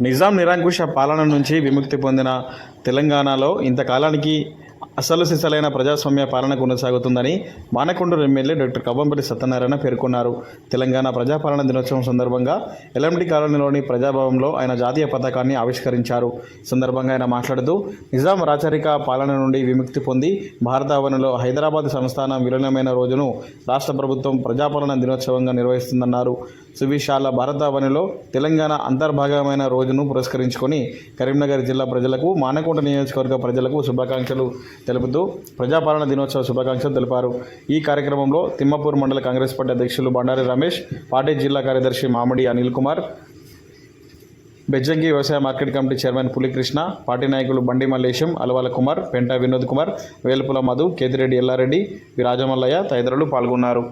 నిజాం నిరంకుశ పాలన నుంచి విముక్తి పొందిన తెలంగాణలో ఇంతకాలానికి అసలు సిసలైన ప్రజాస్వామ్య పాలన కొనసాగుతుందని మానకొండూరు ఎమ్మెల్యే డాక్టర్ కవ్వంపల్లి సత్యనారాయణ పేర్కొన్నారు. తెలంగాణ ప్రజాపాలన దినోత్సవం సందర్భంగా ఎల్ఎండి కాలనీలోని ప్రజాభవన్లో ఆయన జాతీయ పతాకాన్ని ఆవిష్కరించారు. సందర్భంగా ఆయన మాట్లాడుతూ నిజాం రాచరిక పాలన నుండి విముక్తి పొంది భారతావనిలో హైదరాబాద్ సంస్థానం విలీనమైన రోజును రాష్ట్ర ప్రభుత్వం ప్రజాపాలన దినోత్సవంగా నిర్వహిస్తుందన్నారు. సువిశాల భారతావనిలో తెలంగాణ అంతర్భాగమైన రోజును పురస్కరించుకొని కరీంనగర్ జిల్లా ప్రజలకు మానకొండ నియోజకవర్గ ప్రజలకు శుభాకాంక్షలు తెలుపుతూ ప్రజాపాలన దినోత్సవ శుభాకాంక్షలు తెలిపారు. ఈ కార్యక్రమంలో తిమ్మపూర్ మండల కాంగ్రెస్ పార్టీ అధ్యక్షులు బండారి రమేష్ పార్టీ జిల్లా కార్యదర్శి మామిడి అనిల్ కుమార్ బెజ్జంగి వ్యవసాయ market committee chairman Pulikrishna party నాయకులు బండి మల్లేశం అలవాల కుమార్ పెంట వినోద్ కుమార్ వేలుపుల మధు కేతిరెడ్డి ఎల్లారెడ్డి రాజమల్లయ్య తదితరులు పాల్గొన్నారు.